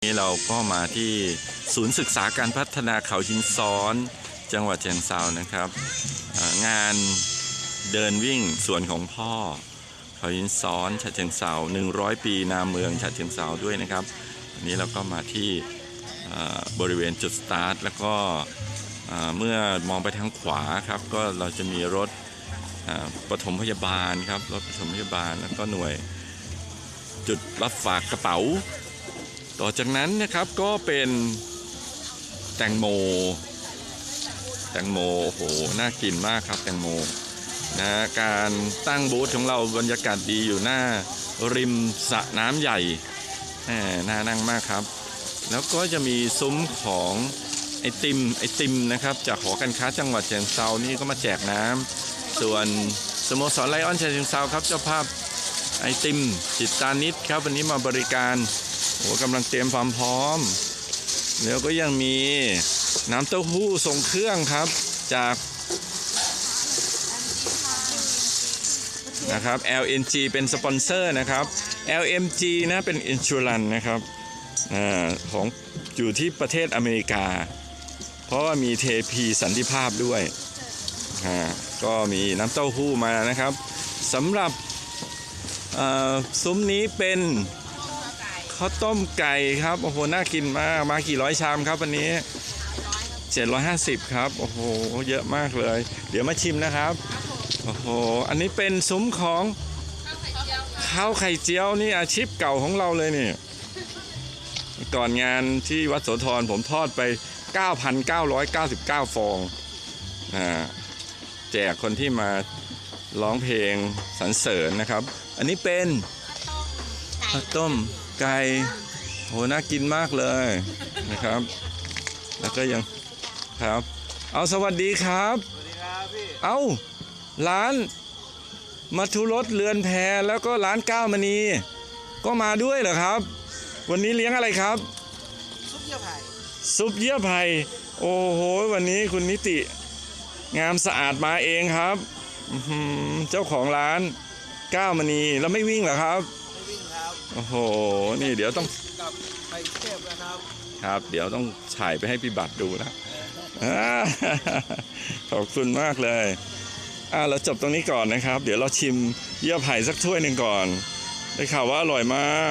นี้เราก็มาที่ศูนย์ศึกษาการพัฒนาเขาหินซ้อน จังหวัดเชียงซานะครับ งานเดินวิ่งสวนของพ่อ เขาหินซ้อนฉะเชิงเซา100 ปีนามเมืองฉะเชิงเซาด้วยนะครับวันนี้เราก็มาที่บริเวณจุดสตาร์ทแล้วก็เมื่อมองไปทางขวาครับก็เราจะมีรถปฐมพยาบาลครับรถปฐมพยาบาลแล้วก็หน่วยจุดรับฝากกระเป๋า ต่อจากนั้นนะครับก็เป็นแตงโม แตงโมโอ้โหน่ากินมากครับแตงโมนะการตั้งบูธของเราบรรยากาศดีอยู่หน้าริมสระน้ำใหญ่น่านั่งมากครับ แล้วก็จะมีซุ้มของไอติมไอติมนะครับ จากหอการค้าจังหวัดเชียงเซานี่ก็มาแจกน้ำส่วนสโมสรไลออนเชียงเซาครับเจ้าภาพไอติมจิตตานิดครับวันนี้มาบริการ โอ้กำลังเตรียมความพร้อม แล้วก็ยังมีน้ำเต้าหู้ทรงเครื่องครับ จากนะครับ LNG เป็นสปอนเซอร์นะครับ LMG นะเป็นอินชูรันนะครับอของอยู่ที่ประเทศอเมริกา เพราะว่ามีเทพีสันติภาพด้วยก็มีน้ำเต้าหู้มานะครับสำหรับซุ้มนี้เป็น ข้าวต้มไก่ครับ โอ้โห น่ากินมาก มากี่ร้อยชามครับวันนี้ 750 ครับ โอ้โห เยอะมากเลย เดี๋ยวมาชิมนะครับ โอ้โห อันนี้เป็นซุ้มของข้าวไข่เจียวนี่อาชีพเก่าของเราเลยนี่ก่อนงานที่วัดโสธรผมทอดไป 9,999 ฟองอ่าแจกคนที่มาร้องเพลงสรรเสริญนะครับ อันนี้เป็นข้าวต้ม ไก่โหน่ากินมากเลยนะครับ แล้วก็ยังครับ เอาสวัสดีครับ สวัสดีครับพี่ เอาร้านมัทุรสเรือนแพแล้วก็ร้านก้าวมณีก็มาด้วยเหรอครับ วันนี้เลี้ยงอะไรครับ ซุปเยื่อไผ่ซุปเยื่อไผ่โอ้โห วันนี้คุณนิติ งามสะอาดมาเองครับอื้อหือเจ้าของร้านก้าวมณีแล้วไม่วิ่งเหรอครับไม่วิ่งครับ โอ้โห นี่เดี๋ยวต้องกลับไปเทพแล้วนะครับ ครับ เดี๋ยวต้องฉายไปให้พี่บัตรดูนะอ่าขอบคุณมากเลยอ่าเราจบตรงนี้ก่อนนะครับ เดี๋ยวเราชิมเยื่อไผ่สักถ้วยหนึ่งก่อน ได้ข่าวว่าอร่อยมาก